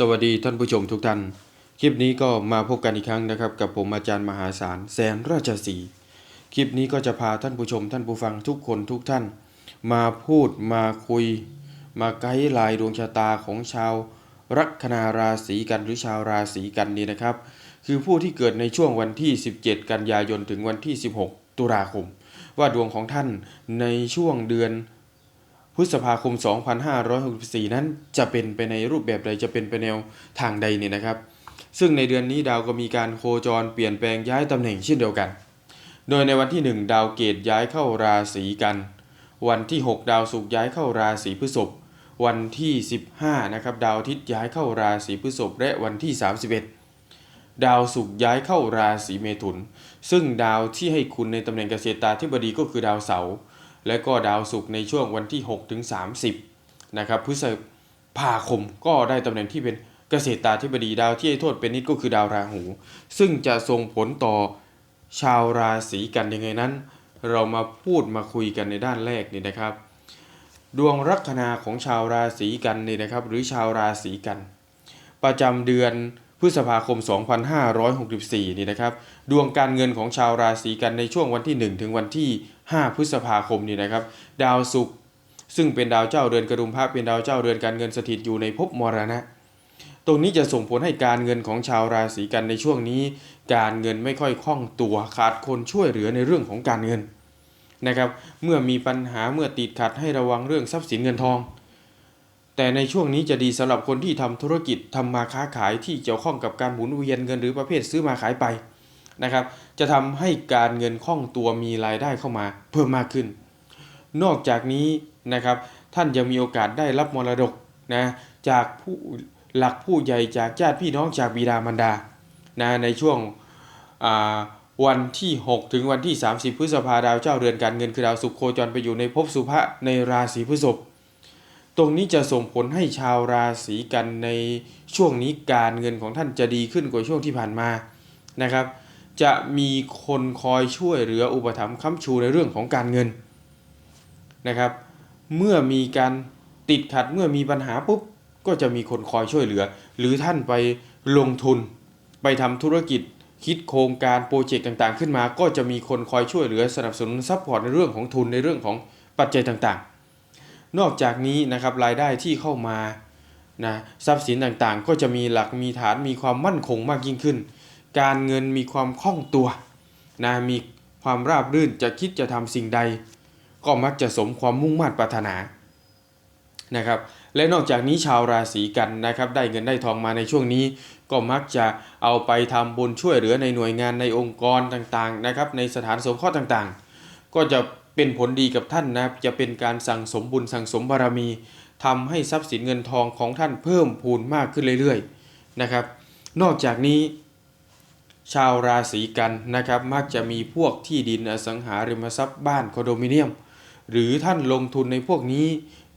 สวัสดีท่านผู้ชมทุกท่าน คลิปนี้ก็มาพบกันอีกครั้งนะครับ กับผมอาจารย์มหาศาลแสนราชสี คลิปนี้ก็จะพาท่านผู้ชมท่านผู้ฟังทุกคนทุกท่าน มาพูดมาคุย มาไกด์ไลน์ดวงชะตาของชาว ลัคนาราศีกันหรือชาวราศีกันนี่นะครับ คือผู้ที่เกิดในช่วงวันที่ 17 กันยายนถึงวันที่ 16 ตุลาคม ว่าดวงของท่านในช่วงเดือน พฤษภาคม 2564 นั้นจะเป็นไปในรูปแบบใดจะเป็นไปแนวทางใดเนี่ยนะครับ ซึ่งในเดือนนี้ดาวก็มีการโคจรเปลี่ยนแปลงย้ายตำแหน่งเช่นเดียวกัน โดยในวันที่ 1 ดาวเกตย้ายเข้าราศีกัน วันที่ 6 ดาวศุกร์ย้ายเข้าราศีพฤษภวันที่ 15นะครับดาวอาทิตย์ย้ายเข้าราศีพฤษภและวันที่ 31 ดาวศุกร์ย้ายเข้าราศีเมถุน ซึ่งดาวที่ให้คุณในตำแหน่งเกษตราธิบดีก็คือดาวเสาร์ และก็ดาวศุกร์ในช่วงวันที่ 6 ถึง 30 นะครับพฤษภาคมก็ได้ตำแหน่งที่เป็นเกษตราธิบดีดาวที่ให้โทษเป็นนิดก็คือดาวราหู ซึ่งจะส่งผลต่อชาวราศีกันยังไงนั้น เรามาพูดมาคุยกันในด้านแรกนี่นะครับ ดวงลัคนาของชาวราศีกันนี่นะครับ หรือชาวราศีกัน ประจำเดือน พฤษภาคม 2564 นี่นะครับ ดวงการเงินของชาวราศีกันในช่วงวันที่ 1 ถึงวันที่ 5 พฤษภาคมนี่นะครับ ดาวศุกร์ซึ่งเป็นดาวเจ้าเรือนกระดุมพระเป็นดาวเจ้าเรือนการเงินสถิตอยู่ในภพมรณะ ตรงนี้จะส่งผลให้การเงินของชาวราศีกันในช่วงนี้ การเงินไม่ค่อยคล่องตัวขาดคนช่วยเหลือในเรื่องของการเงินนะครับ เมื่อมีปัญหาเมื่อติดขัดให้ระวังเรื่องทรัพย์สินเงินทอง แต่ในช่วงนี้จะดีสำหรับคนที่ทำธุรกิจทำมาค้าขายที่เกี่ยวข้องกับการหมุนเวียนเงินหรือประเภทซื้อมาขายไปนะครับ จะทำให้การเงินคล่องตัวมีรายได้เข้ามาเพิ่มมากขึ้น นอกจากนี้นะครับท่านยังมีโอกาสได้รับมรดกนะจากผู้หลักผู้ใหญ่จากญาติพี่น้องจากบิดามารดานะในช่วงวันที่ 6 ถึงวันที่ 30 พฤษภาดาวเจ้าเรือนการเงินคือดาวศุกร์โคจรไปอยู่ในภพสุภะในราศีพฤษภ ตรงนี้จะส่งผลให้ชาวราศีกันในช่วงนี้การเงินของท่านจะดีขึ้นกว่าช่วงที่ผ่านมานะครับ จะมีคนคอยช่วยเหลืออุปถัมภ์ค้ำชูในเรื่องของการเงินนะครับ เมื่อมีการติดขัดเมื่อมีปัญหาปุ๊บก็จะมีคนคอยช่วยเหลือ หรือท่านไปลงทุน ไปทำธุรกิจคิดโครงการโปรเจกต์ต่างๆ ขึ้นมา ก็จะมีคนคอยช่วยเหลือสนับสนุนซัพพอร์ตในเรื่องของทุนในเรื่องของปัจจัยต่างๆ นอกจากนี้นะครับรายได้ที่เข้ามานะทรัพย์สินต่างๆ ก็จะมีหลักมีฐานมีความมั่นคงมากยิ่งขึ้น การเงินมีความคล่องตัวนะมีความราบรื่นจะคิดจะทำสิ่งใด ก็มักจะสมความมุ่งมั่นปรารถนานะครับและนอกจากนี้ชาวราศีกันนะครับได้เงินได้ทองมาในช่วงนี้ ก็มักจะเอาไปทำบุญช่วยเหลือในหน่วยงานในองค์กรต่างๆนะครับในสถานสงเคราะห์ต่างๆ ก็จะ เป็นผลดีกับท่านนะจะเป็นการสั่งสมบุญสั่งสมบารมีทำให้ทรัพย์สินเงินทองของท่านเพิ่มพูนมากขึ้นเรื่อยๆนะครับ นอกจากนี้ ชาวราศีกันนะครับมักจะมีพวกที่ดินอสังหาริมทรัพย์บ้านคอนโดมิเนียม หรือท่านลงทุนในพวกนี้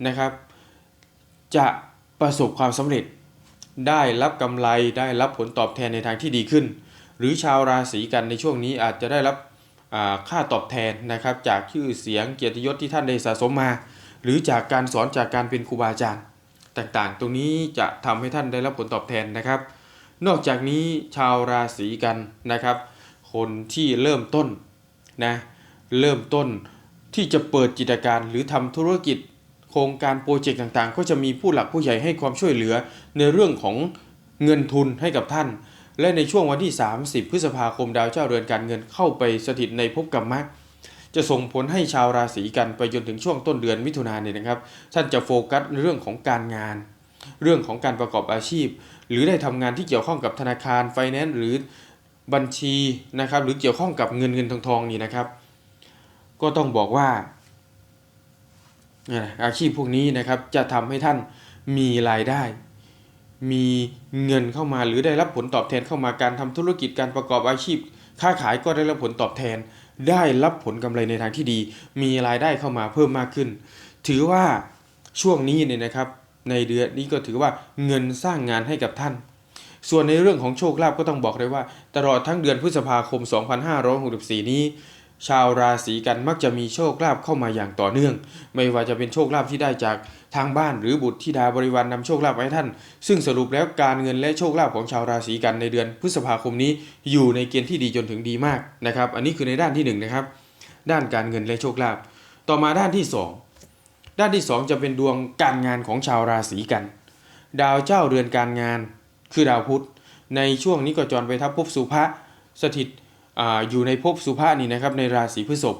นะครับ จะประสบความสำเร็จ ได้รับกำไรได้รับผลตอบแทนในทางที่ดีขึ้น หรือชาวราศีกันในช่วงนี้อาจจะได้รับ ค่าตอบแทนนะครับจากชื่อเสียงเกียรติยศที่ท่านได้สะสมมา หรือจากการสอนจากการเป็นครูบาอาจารย์ต่างๆ ตรงนี้จะทำให้ท่านได้รับผลตอบแทนนะครับ นอกจากนี้ชาวราศีกันนะครับ คนที่เริ่มต้นนะเริ่มต้นที่จะเปิดกิจการหรือทำธุรกิจ โครงการโปรเจกต์ต่างๆ ก็จะมีผู้หลักผู้ใหญ่ให้ความช่วยเหลือในเรื่องของเงินทุนให้กับท่าน และในช่วงวันที่ 30 พฤษภาคมดาวเจ้าเรือนการเงินเข้าไปสถิตในภพกรรมะจะส่งผลให้ชาวราศีกันไปจนถึงช่วงต้นเดือนมิถุนายนเนี่ยนะครับ ท่านจะโฟกัสเรื่องของการงาน เรื่องของการประกอบอาชีพ หรือได้ทำงานที่เกี่ยวข้องกับธนาคารไฟแนนซ์หรือบัญชีนะครับหรือเกี่ยวข้องกับเงินเงินทองทองนี่นะครับ ก็ต้องบอกว่าอาชีพพวกนี้นะครับจะทำให้ท่านมีรายได้ มีเงินเข้ามาหรือได้รับผลตอบแทนเข้ามาการทำธุรกิจการประกอบอาชีพ ค้าขายก็ได้รับผลตอบแทน ได้รับผลกำไรในทางที่ดี มีรายได้เข้ามาเพิ่มมากขึ้น ถือว่าช่วงนี้เนี่ยนะครับ ในเดือนนี้ก็ถือว่าเงินสร้างงานให้กับท่าน ส่วนในเรื่องของโชคลาภก็ต้องบอกเลยว่า ตลอดทั้งเดือนพฤษภาคม 2564 นี้ ชาวราศีกันมักจะมีโชคลาภเข้ามาอย่างต่อเนื่อง ไม่ว่าจะเป็นโชคลาภที่ได้จากทางบ้านหรือบุตรธิดาบริวารนนำโชคลาภให้ท่าน ซึ่งสรุปแล้วการเงินและโชคลาภของชาวราศีกันในเดือนพฤษภาคมนี้ อยู่ในเกณฑ์ที่ดีจนถึงดีมากนะครับ อันนี้คือในด้านที่หนึ่งนะครับ ด้านการเงินและโชคลาภต่อมาด้านที่สองด้านที่สองจะเป็นดวงการงานของชาวราศีกัน ดาวเจ้าเรือนการงาน คือดาวพุธในช่วงนี้ก็จรไปทับภพสุภะสถิต อยู่ในภพสุภะนี่นะครับในราศีพฤษภ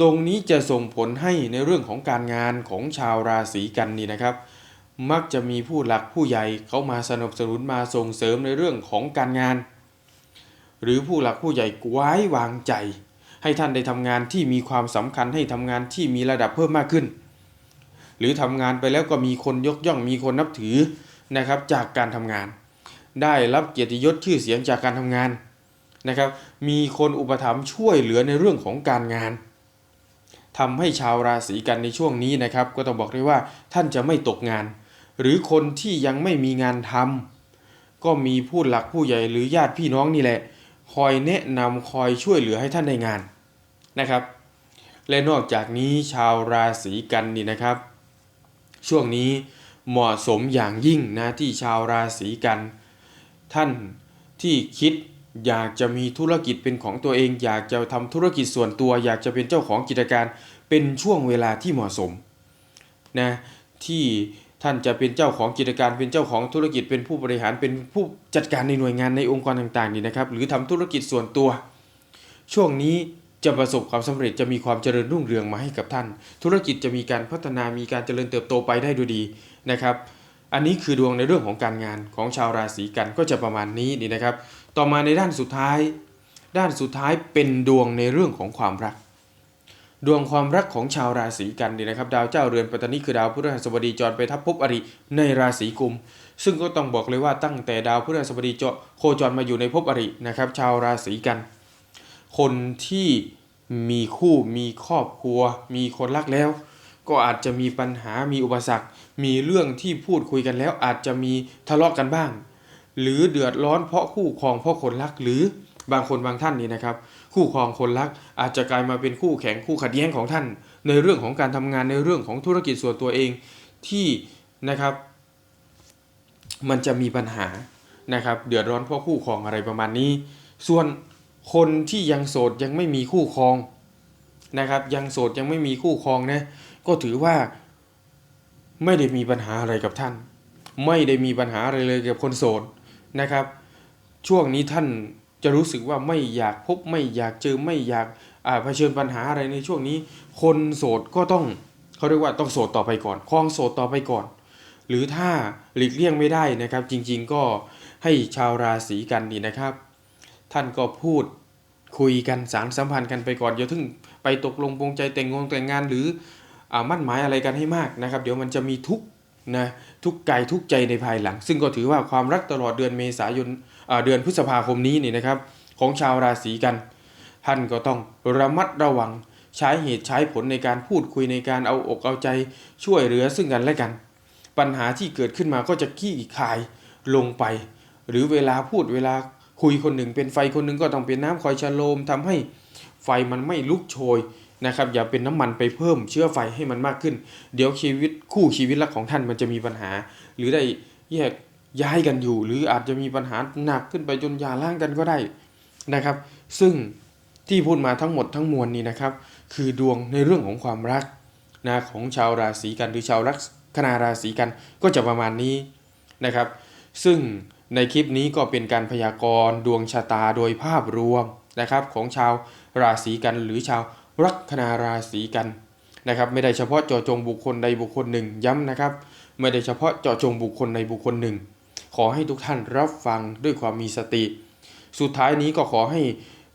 ตรงนี้จะส่งผลให้ในเรื่องของการงานของชาวราศีกันนี่นะครับ มักจะมีผู้หลักผู้ใหญ่เขามาสนับสนุนมาส่งเสริมในเรื่องของการงาน หรือผู้หลักผู้ใหญ่ไว้วางใจ ให้ท่านได้ทำงานที่มีความสำคัญให้ทำงานที่มีระดับเพิ่มมากขึ้น หรือทำงานไปแล้วก็มีคนยกย่องมีคนนับถือนะครับจากการทำงาน ได้รับเกียรติยศชื่อเสียงจากการทำงาน นะครับ มีคนอุปถัมภ์ช่วยเหลือในเรื่องของการงานทำให้ชาวราศีกันในช่วงนี้นะครับ ก็ต้องบอกได้ว่าท่านจะไม่ตกงาน หรือคนที่ยังไม่มีงานทำก็มีผู้หลักผู้ใหญ่หรือญาติพี่น้องนี่แหละ คอยแนะนำคอยช่วยเหลือให้ท่านได้งานนะครับ และนอกจากนี้ชาวราศีกันนี่นะครับ ช่วงนี้เหมาะสมอย่างยิ่งนะที่ชาวราศีกัน ท่านที่คิด อยากจะมีธุรกิจเป็นของตัวเอง อยากจะทำธุรกิจส่วนตัว อยากจะเป็นเจ้าของกิจการ เป็นช่วงเวลาที่เหมาะสมนะที่ท่านจะเป็นเจ้าของกิจการเป็นเจ้าของธุรกิจเป็นผู้บริหารเป็นผู้จัดการในหน่วยงานในองค์กรต่างๆนี่นะครับ หรือทำธุรกิจส่วนตัว ช่วงนี้จะประสบความสำเร็จจะมีความเจริญรุ่งเรืองมาให้กับท่าน ธุรกิจจะมีการพัฒนามีการเจริญเติบโตไปได้ด้วยดีนะครับ อันนี้คือดวงในเรื่องของการงานของชาวราศีกันก็จะประมาณนี้นี่นะครับ ต่อมาในด้านสุดท้าย ด้านสุดท้ายเป็นดวงในเรื่องของความรัก ดวงความรักของชาวราศีกันนี่นะครับ ดาวเจ้าเรือนปัตตานีคือดาวพฤหัสบดีจรไปทับภพอริในราศีกุม ซึ่งก็ต้องบอกเลยว่าตั้งแต่ดาวพฤหัสบดีเจาะโคจรมาอยู่ในภพอรินะครับ ชาวราศีกัน คนที่มีคู่มีครอบครัว มีคนรักแล้ว ก็อาจจะมีปัญหามีอุปสรรค มีเรื่องที่พูดคุยกันแล้ว อาจจะมีทะเลาะกันบ้าง หรือเดือดร้อนเพราะคู่ครองเพราะคนรักหรือบางคนบางท่านนี่นะครับ คู่ครองคนรักอาจจะกลายมาเป็นคู่แข่งคู่ขัดแย้งของท่าน ในเรื่องของการทำงานในเรื่องของธุรกิจส่วนตัวเองที่นะครับ มันจะมีปัญหานะครับ เดือดร้อนเพราะคู่ครองอะไรประมาณนี้ ส่วนคนที่ยังโสดยังไม่มีคู่ครองนะครับ ยังโสดยังไม่มีคู่ครองนะก็ถือว่าไม่ได้มีปัญหาอะไรกับท่าน ไม่ได้มีปัญหาอะไรเลยกับคนโสด นะครับ ช่วงนี้ท่านจะรู้สึกว่าไม่อยากพบไม่อยากเจอไม่อยากเผชิญปัญหาอะไรในช่วงนี้ คนโสดก็ต้องเขาเรียกว่าต้องโสดต่อไปก่อนคลองโสดต่อไปก่อน หรือถ้าหลีกเลี่ยงไม่ได้นะครับ จริงๆก็ให้ชาวราศีกันนี่นะครับ ท่านก็พูดคุยกันสารสัมพันธ์กันไปก่อนอย่าถึงไปตกลงปรงใจแต่งงงแต่งงานหรืออมั่นหมายอะไรกันให้มากนะครับ เดี๋ยวมันจะมีทุกข์ นะทุกกายทุกใจในภายหลัง ซึ่งก็ถือว่าความรักตลอดเดือนเมษายนเดือนพฤษภาคมนี้นี่นะครับ ของชาวราศีกัน ท่านก็ต้องระมัดระวังใช้เหตุใช้ผลในการพูดคุยในการเอาอกเอาใจช่วยเหลือซึ่งกันและกัน ปัญหาที่เกิดขึ้นมาก็จะขี้คายลงไป หรือเวลาพูดเวลาคุยคนหนึ่งเป็นไฟคนหนึ่งก็ต้องเป็นน้ำคอยชะโลมทำให้ไฟมันไม่ลุกโชย นะครับอย่าเป็นน้ำมันไปเพิ่มเชื้อไฟให้มันมากขึ้น เดี๋ยวชีวิตคู่ชีวิตรักของท่านมันจะมีปัญหา หรือได้แยกย้ายกันอยู่ หรืออาจจะมีปัญหาหนักขึ้นไปจนหย่าร้างกันก็ได้นะครับ ซึ่งที่พูดมาทั้งหมดทั้งมวลนี้นะครับ คือดวงในเรื่องของความรักนะของชาวราศีกันหรือชาวลัคนาราศีกันก็จะประมาณนี้นะครับ ซึ่งในคลิปนี้ก็เป็นการพยากรณ์ดวงชะตาโดยภาพรวมนะครับของชาวราศีกันหรือชาว ลัคนาราศีกันนะครับ ไม่ได้เฉพาะเจาะจงบุคคลใดบุคคลหนึ่งย้ำนะครับ ไม่ได้เฉพาะเจาะจงบุคคลในบุคคลหนึ่ง ขอให้ทุกท่านรับฟังด้วยความมีสติ สุดท้ายนี้ก็ขอให้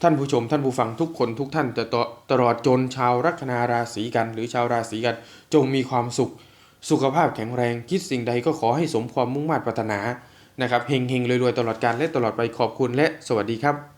ท่านผู้ชมท่านผู้ฟังทุกคนทุกท่านจะตลอดจนชาวลัคนาราศีกัน หรือชาวราศีกันจงมีความสุข สุขภาพแข็งแรงคิดสิ่งใดก็ขอให้สมความมุ่งมั่นปรารถนานะครับเฮงเฮงรวยๆตลอดการและตลอดไปขอบคุณและสวัสดีครับ